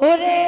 ওরে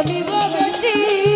কি বলিব বেশি